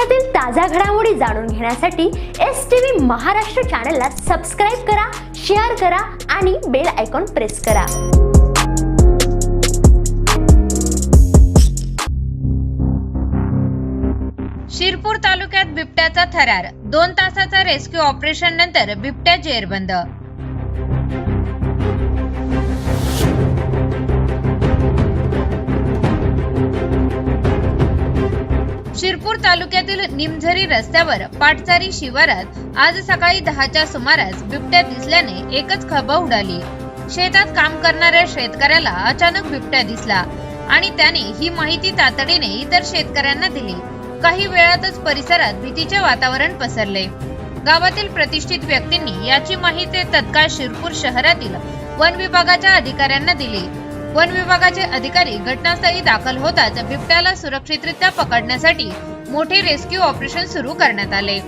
देशातील ताज्या घडामोडी जाणून घेण्यासाठी एस टी व्ही महाराष्ट्र चॅनलला सबस्क्राईब करा शेअर करा आणि बेल आयकॉन प्रेस करा. शिरपूर तालुक्यात बिबट्याचा थरार. दोन तासाचा रेस्क्यू ऑपरेशन नंतर बिबट्या जेरबंद. शिरपूर तालुक्यातील निमझरी रस्त्यावर पाटचारी शिवारात आज सकाळी दहाच्या सुमारास बिबट्या दिसल्याने एकच खबा उडाली. शेतात काम करणाऱ्या शेतकऱ्याला अचानक बिबट्या दिसला आणि त्याने ही माहिती तातडीने इतर शेतकऱ्यांना दिली. काही वेळातच परिसरात भीतीचे वातावरण पसरले. गावातील प्रतिष्ठित व्यक्तींनी याची माहिती तत्काळ शिरपूर शहरातील वन विभागाच्या अधिकाऱ्यांना दिली. वन विभागाचे अधिकारी घटनास्थळी दाखल होताच बिबट्याला सुरक्षितरित्या पकडण्यासाठी मोठे रेस्क्यू ऑपरेशन सुरू करण्यात आले.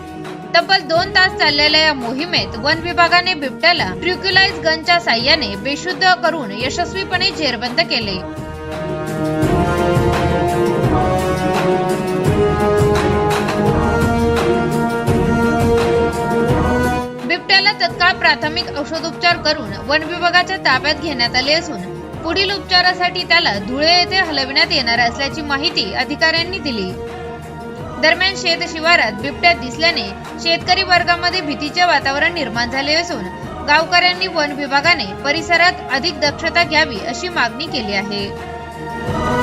तब्बल दोन तास चाललेल्या या मोहिमेत वन विभागाने बिबट्याला ट्रिक्युलाइज गनच्या साह्याने बेशुद्ध करून यशस्वीपणे जेरबंद केले. बिबट्याला तत्काळ प्राथमिक औषधोपचार करून वन विभागाच्या ताब्यात घेण्यात आले असून पुढील उपचारासाठी त्याला धुळे येथे हलविण्यात येणार असल्याची माहिती अधिकाऱ्यांनी दिली. दरम्यान शेत शिवारात बिबट्या दिसल्याने शेतकरी वर्गामध्ये भीतीचे वातावरण निर्माण झाले असून गावकऱ्यांनी वन विभागाने परिसरात अधिक दक्षता घ्यावी अशी मागणी केली आहे.